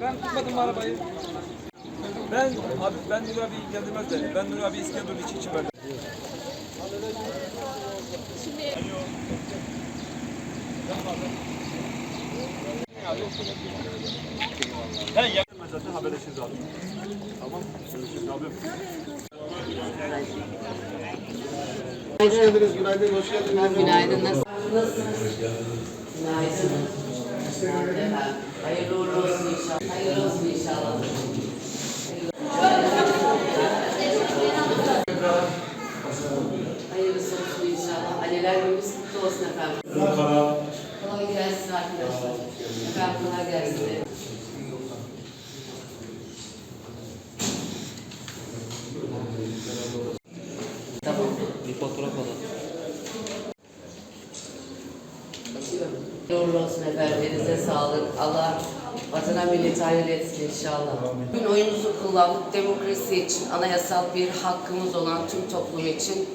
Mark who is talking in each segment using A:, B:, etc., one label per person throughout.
A: Ben tutmadım arabayı. Ben abi ben Nur abi ilgilendirmez de ben Nur abi İskenderun için için verdim. Ben yakın zaten haberleşiriz abi. Tamam. Görüşürüz abi.
B: Hoş geldiniz, günaydın, hoş geldiniz.
C: Günaydın, nasılsınız? Günaydın. Hayırlı uğurlu olsun inşallah. Hayırlı olsun inşallah. Hayırlısı olsun inşallah. Anneler gününüz kutlu olsun efendim. Kolay gelsin arkadaşlar. Efendim kolay gelsin. Tamam.
D: Bir fotoğraf alalım.
C: Uğurlu olsun efendim. Elinize sağlık. Allah vatana millete hayırlı etsin inşallah. Bugün oyumuzu kullandık. Demokrasi için anayasal bir hakkımız olan tüm toplum için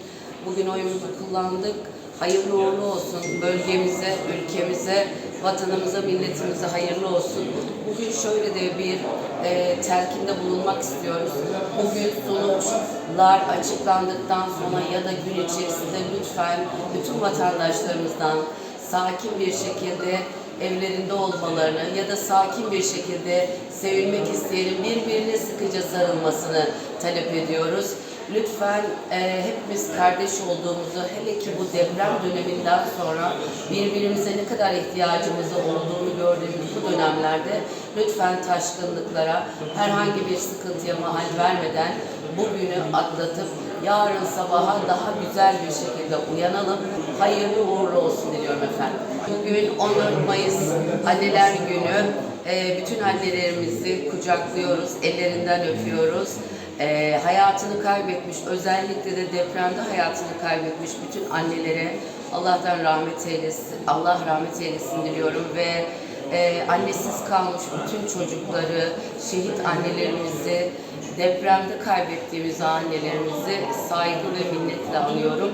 C: bugün oyumuzu kullandık. Hayırlı uğurlu olsun bölgemize, ülkemize, vatanımıza, milletimize hayırlı olsun. Bugün şöyle de bir e, telkinde bulunmak istiyoruz. Bugün sonuçlar açıklandıktan sonra ya da gün içerisinde lütfen bütün vatandaşlarımızdan sakin bir şekilde evlerinde olmalarını ya da sakin bir şekilde sevilmek isteyenin birbirine sıkıca sarılmasını talep ediyoruz. Lütfen e, hepimiz kardeş olduğumuzu, hele ki bu deprem döneminden sonra birbirimize ne kadar ihtiyacımız olduğunu gördüğümüz bu dönemlerde lütfen taşkınlıklara herhangi bir sıkıntıya mahal vermeden bugünü atlatıp yarın sabaha daha güzel bir şekilde uyanalım. Hayırlı uğurlu olsun diliyorum efendim. Bugün 14 Mayıs Anneler Günü. Ee, bütün annelerimizi kucaklıyoruz, ellerinden öpüyoruz. Ee, hayatını kaybetmiş, özellikle de depremde hayatını kaybetmiş bütün annelere Allah'tan rahmet eylesin, Allah rahmet eylesin diliyorum ve e, annesiz kalmış bütün çocukları, şehit annelerimizi, depremde kaybettiğimiz annelerimizi saygı ve minnetle anıyorum.